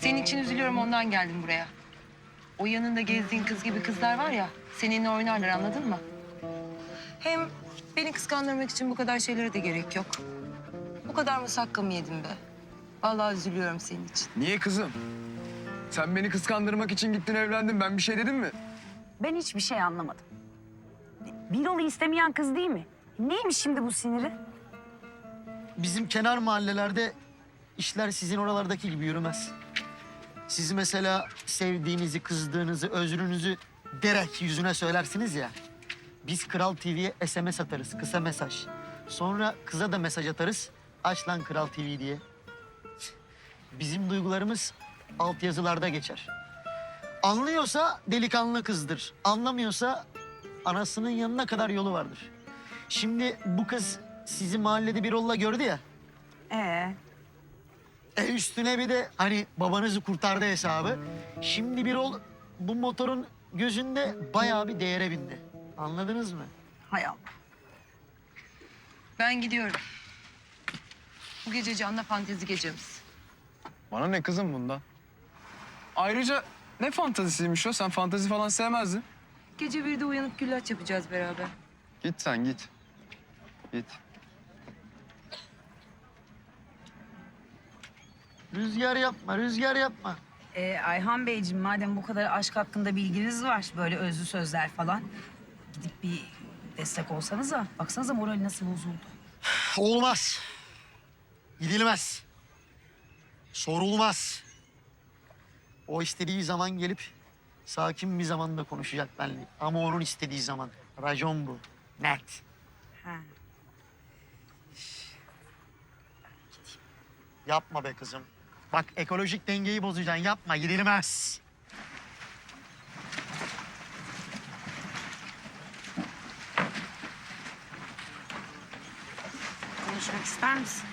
Senin için üzülüyorum ondan geldim buraya. O yanında gezdiğin kız gibi kızlar var ya, seninle oynarlar anladın mı? Hem beni kıskandırmak için bu kadar şeylere de gerek yok. Bu kadar mı hakkımı yedim be? Vallahi üzülüyorum senin için. Niye kızım? Sen beni kıskandırmak için gittin evlendin. Ben bir şey dedim mi? Ben hiçbir şey anlamadım. Birol'u istemeyen kız değil mi? Neymiş şimdi bu siniri? Bizim kenar mahallelerde işler sizin oralardaki gibi yürümez. Siz mesela sevdiğinizi, kızdığınızı, özrünüzü direkt yüzüne söylersiniz ya. Biz Kral TV'ye SMS atarız, kısa mesaj. Sonra kıza da mesaj atarız. Aç lan Kral TV diye. Bizim duygularımız altyazılarda geçer. Anlıyorsa delikanlı kızdır. Anlamıyorsa anasının yanına kadar yolu vardır. Şimdi bu kız sizi mahallede bir yolla gördü ya. Ee, E üstüne bir de hani babanızı kurtardı hesabı. Şimdi bir ol bu motorun gözünde bayağı bir değere bindi. Anladınız mı? hay Allah. Ben gidiyorum. Bu gece Can'la fantezi gecemiz. Bana ne kızım bundan? Ayrıca ne fantazisiymiş o? Sen fantazi falan sevmezdin. Gece bir de uyanıp güllaç yapacağız beraber. Git sen git. Git. Rüzgar yapma, rüzgar yapma. Ee, Ayhan Beyciğim madem bu kadar aşk hakkında bilginiz var, böyle özlü sözler falan... ...gidip bir destek olsanız da baksanıza morali nasıl bozuldu. Olmaz. Gidilmez. Sorulmaz. O istediği zaman gelip sakin bir zamanda konuşacak benimle. Ama onun istediği zaman. Racon bu. Net. Ha. Yapma be kızım. Bak ekolojik dengeyi bozacaksın. Yapma. Gidilmez. Konuşmak ister misin?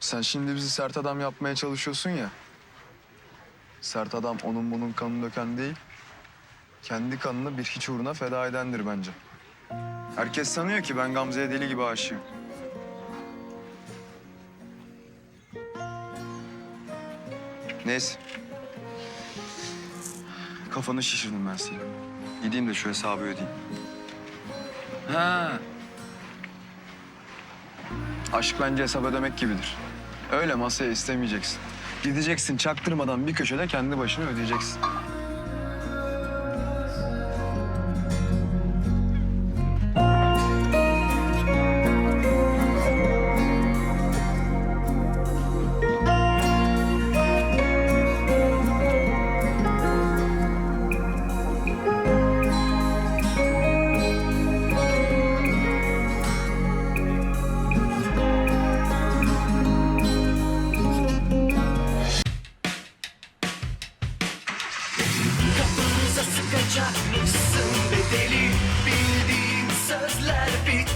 Sen şimdi bizi sert adam yapmaya çalışıyorsun ya. Sert adam onun bunun kanını döken değil. Kendi kanını bir hiç uğruna feda edendir bence. Herkes sanıyor ki ben Gamze'ye deli gibi aşığım. Neyse. Kafanı şişirdim ben senin. Gideyim de şu hesabı ödeyeyim. Ha. Aşk bence hesap ödemek gibidir. Öyle masaya istemeyeceksin. Gideceksin çaktırmadan bir köşede kendi başına ödeyeceksin. let it be